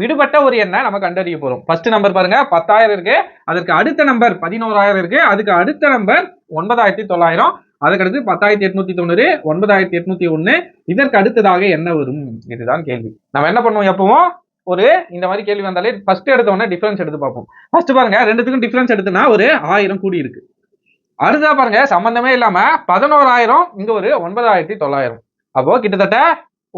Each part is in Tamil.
விடுபட்ட ஒரு எண்ணை நம்ம கண்டறிய போறோம். ஃபர்ஸ்ட் நம்பர் பாருங்க பத்தாயிரம் இருக்கு. அதற்கு அடுத்த நம்பர் பதினோராயிரம் இருக்கு. அதுக்கு அடுத்த நம்பர் ஒன்பதாயிரத்தி தொள்ளாயிரம் அதுக்கடுத்து பத்தாயிரத்தி எட்நூத்தி தொண்ணூறு ஒன்பதாயிரத்தி எட்நூத்தி ஒண்ணு இதற்கு அடுத்ததாக என்ன வரும்? இதுதான் கேள்வி. நம்ம என்ன பண்ணுவோம் எப்பவும்? ஒரு இந்த மாதிரி கேள்வி வந்தாலே ஃபர்ஸ்ட் எடுத்தோடனே டிஃபரன்ஸ் எடுத்து பார்ப்போம். ஃபர்ஸ்ட் பாருங்க ரெண்டுத்துக்கும் டிஃபரன்ஸ் எடுத்துனா ஒரு ஆயிரம் கூடி இருக்கு. அடுத்தா பாருங்க சம்பந்தமே இல்லாம பதினோராயிரம் இங்க ஒரு ஒன்பதாயிரத்தி தொள்ளாயிரம் அப்போ கிட்டத்தட்ட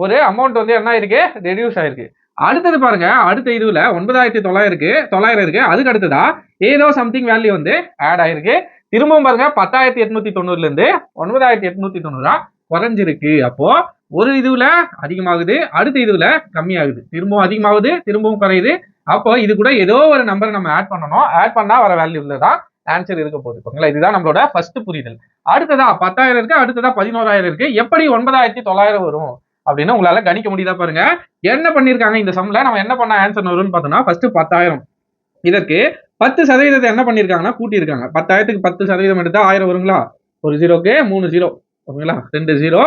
ஒரு அமௌண்ட் வந்து என்ன ஆயிருக்கு? ரெடியூஸ் ஆயிருக்கு. அடுத்தது பாருங்க அடுத்த இதுல ஒன்பதாயிரத்தி தொள்ளாயிரம் இருக்கு தொள்ளாயிரம் இருக்கு. அதுக்கு அடுத்ததா ஏதோ சம்திங் வேல்யூ வந்து ஆட் ஆயிருக்கு. திரும்பவும் பாருங்க பத்தாயிரத்தி எட்நூத்தி தொண்ணூறுல இருந்து ஒன்பதாயிரத்தி எட்நூத்தி தொண்ணூறா குறைஞ்சிருக்கு. அப்போ ஒரு இதுல அதிகமாகுது அடுத்த இதுல கம்மியாகுது. திரும்பவும் அதிகமாகுது திரும்பவும் குறையுது. அப்போ இது கூட ஏதோ ஒரு நம்பரை நம்ம ஆட் பண்ணணும். ஆட் பண்ணா வர வேல்யூல தான் ஆன்சர் இருக்க போகுது. ஓகேங்களா? இதுதான் நம்மளோட ஃபர்ஸ்ட் புரிதல். அடுத்ததா பத்தாயிரம் இருக்கு அடுத்ததா பதினோராயிரம் இருக்கு. எப்படி ஒன்பதாயிரத்தி தொள்ளாயிரம் வரும்? அப்படின்னு உங்களால கணிக்க முடியுதா பாருங்க. என்ன பண்ணிருக்காங்க இந்த சம்ல நம்ம என்ன பண்ண ஆன்சர் வரும்னு பார்த்தோம்னா ஃபர்ஸ்ட் பத்தாயிரம். இதற்கு பத்து சதவீதத்தை என்ன பண்ணிருக்காங்கன்னா கூட்டியிருக்காங்க. பத்தாயிரத்துக்கு பத்து சதவீதம் எடுத்தா ஆயிரம் வருங்களா? ஒரு ஜீரோக்கு மூணு ஜீரோ ஓகேங்களா? ரெண்டு ஜீரோ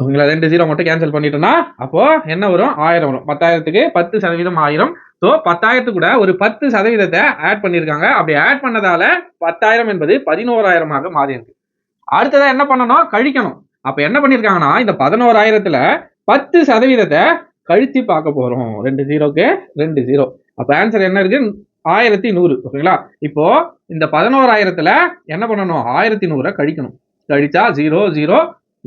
ஓகேங்களா? ரெண்டு ஜீரோ மட்டும் கேன்சல் பண்ணிட்டோம்னா அப்போ என்ன வரும்? ஆயிரம் வரும். பத்தாயிரத்துக்கு பத்து சதவீதம் ஆயிரம். ஸோ பத்தாயிரத்து கூட ஒரு பத்து சதவீதத்தை ஆட் பண்ணியிருக்காங்க அப்படி ஆட் பண்ணதால பத்தாயிரம் என்பது பதினோராயிரமாக மாறி இருக்கு அடுத்ததா என்ன பண்ணணும்? கழிக்கணும். அப்ப என்ன பண்ணிருக்காங்கன்னா இந்த பதினோராயிரத்துல பத்து சதவீதத்தை கழித்து பார்க்க போறோம். ரெண்டு ஜீரோக்கு ரெண்டு ஜீரோ. அப்ப ஆன்சர் என்ன இருக்கு? ஆயிரத்தி நூறு. ஓகேங்களா? இப்போ இந்த பதினோராயிரத்துல என்ன பண்ணணும்? ஆயிரத்தி நூறை கழிக்கணும். கழிச்சா ஜீரோ ஜீரோ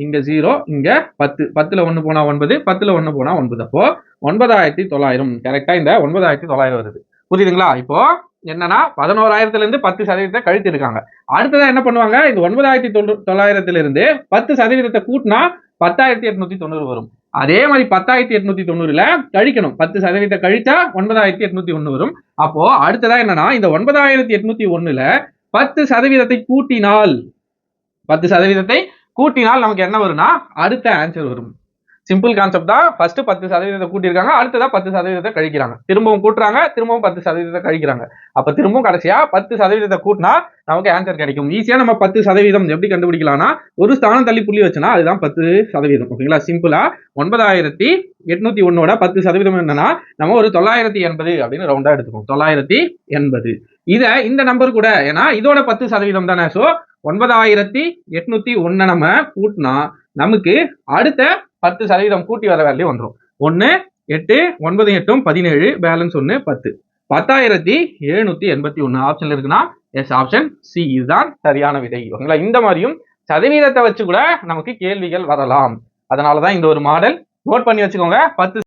இங்க ஜீரோ இங்க பத்து. பத்துல ஒன்று போனா ஒன்பது பத்துல ஒன்று போனா ஒன்பது. அப்போ ஒன்பதாயிரத்தி தொள்ளாயிரம். கரெக்டா இந்த ஒன்பதாயிரத்தி தொள்ளாயிரம் வருது. புரியுதுங்களா? இப்போ என்னன்னா பதினோராயிரத்துல இருந்து பத்து சதவீதத்தை கழித்து இருக்காங்க அடுத்ததான் என்ன பண்ணுவாங்க? இந்த ஒன்பதாயிரத்தி தொண்ணூ தொள்ளாயிரத்துல இருந்து பத்து சதவீதத்தை கூட்டினா பத்தாயிரத்தி எட்நூத்தி தொண்ணூறு வரும். அதே மாதிரி பத்தாயிரத்தி எட்நூத்தி தொண்ணூறுல கழிக்கணும். பத்து சதவீதத்தை கழிச்சா ஒன்பதாயிரத்தி எட்நூத்தி ஒன்று வரும். அப்போ அடுத்ததா என்னன்னா இந்த ஒன்பதாயிரத்தி எட்நூத்தி ஒண்ணுல பத்து சதவீதத்தை கூட்டினால் பத்து சதவீதத்தை கூட்டினால் நமக்கு என்ன வரும்னா அடுத்த ஆன்சர் வரும். சிம்பிள் கான்செப்ட் தான். ஃபர்ஸ்ட் பத்து சதவீதத்தை கூட்டியிருக்காங்க. அடுத்ததா பத்து சதவீதத்தை கழிக்கிறாங்க. திரும்பவும் கூட்டுறாங்க. திரும்பவும் பத்து சதவீதத்தை கழிக்கிறாங்க. அப்ப திரும்பவும் கடைசியா பத்து சதவீதத்தை கூட்டினா நமக்கு ஆன்சர் கிடைக்கும். ஈஸியா நம்ம பத்து சதவீதம் எப்படி கண்டுபிடிக்கலாம்னா ஒரு ஸ்தானம் தள்ளி புள்ளி வச்சுனா அதுதான் பத்து சதவீதம். ஓகேங்களா சிம்பிளா ஒன்பதாயிரத்தி எட்நூத்தி ஒன்னோட பத்து சதவீதம் என்னன்னா நம்ம ஒரு தொள்ளாயிரத்தி எண்பது அப்படின்னு ரவுண்டா எடுத்துக்கோம் தொள்ளாயிரத்தி எண்பது. இதை இந்த நம்பர் கூட ஏன்னா இதோட பத்து சதவீதம் தானே. ஸோ ஒன்பதாயிரத்தி எட்நூத்தி ஒன்னை நம்ம கூட்டினா நமக்கு அடுத்த பத்து சதவீதம் கூட்டி வர வேலையும் வந்துடும் ஒன்று எட்டு ஒன்பது எட்டும் பதினேழு பேலன்ஸ் ஒன்று பத்து. பத்தாயிரத்தி எழுநூத்தி எண்பத்தி ஒன்று ஆப்ஷன் இருக்குன்னா எஸ் ஆப்ஷன் சி இதுதான் சரியான விடை. ஓகேங்களா? இந்த மாதிரியும் சதவீதத்தை வச்சு கூட நமக்கு கேள்விகள் வரலாம். அதனால தான் இந்த ஒரு மாடல் நோட் பண்ணி வச்சுக்கோங்க. பத்து